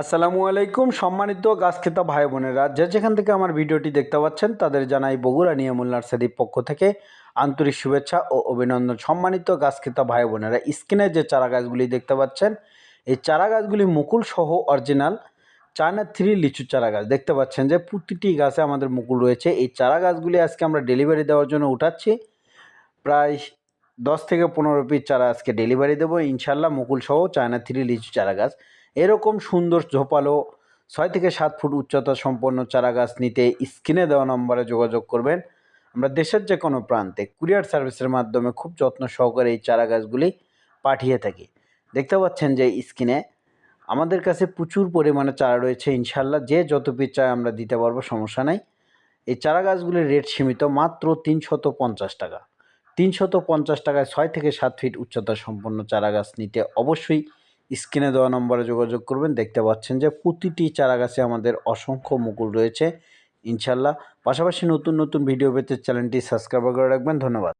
আসসালামু আলাইকুম, সম্মানিত গাছ খেতা ভাই বোনেরা। যে যেখান থেকে আমার ভিডিওটি দেখতে পাচ্ছেন, তাদের জানাই বগুড়া নিয়মুল নার্সারির পক্ষ থেকে আন্তরিক শুভেচ্ছা ও অভিনন্দন। সম্মানিত গাছ খেতা ভাই বোনেরা, স্ক্রিনে যে চারা গাছগুলি দেখতে পাচ্ছেন, এই চারা গাছগুলি মুকুল সহ অরিজিনাল চায়না থ্রি লিচু চারা গাছ। দেখতে পাচ্ছেন যে প্রতিটি গাছে আমাদের মুকুল রয়েছে। এই চারা গাছগুলি আজকে আমরা ডেলিভারি দেওয়ার জন্য উঠাচ্ছি। প্রায় দশ থেকে পনেরো পিস চারা আজকে ডেলিভারি দেবো। ইনশাল্লাহ মুকুল সহ চায়না থ্রি লিচু চারা গাছ। এরকম সুন্দর ঝোপালো, ছয় থেকে সাত ফুট উচ্চতা সম্পন্ন চারা গাছ নিতে স্ক্রিনে দেওয়া নম্বরে যোগাযোগ করবেন। আমরা দেশের যে কোনো প্রান্তে কুরিয়ার সার্ভিসের মাধ্যমে খুব যত্ন সহকারে এই চারা গাছগুলি পাঠিয়ে থাকি। দেখতে পাচ্ছেন যে স্ক্রিনে আমাদের কাছে প্রচুর পরিমাণে চারা রয়েছে। ইনশাল্লাহ যে যত পিস চায় আমরা দিতে পারব, সমস্যা নাই। এই চারা গাছগুলির রেট সীমিত, মাত্র তিনশত পঞ্চাশ টাকা। তিনশত পঞ্চাশ টাকায় ছয় থেকে সাত ফিট উচ্চতা সম্পন্ন চারা গাছ নিতে অবশ্যই স্ক্রিনে দেওয়া নম্বরে যোগাযোগ করবেন। দেখতে পাচ্ছেন যে প্রতিটি চারাগাছে আমাদের অসংখ্য মুকুল রয়েছে। ইনশাল্লাহ। পাশাপাশি নতুন নতুন ভিডিও পেতে চ্যানেলটি সাবস্ক্রাইব করে রাখবেন। ধন্যবাদ।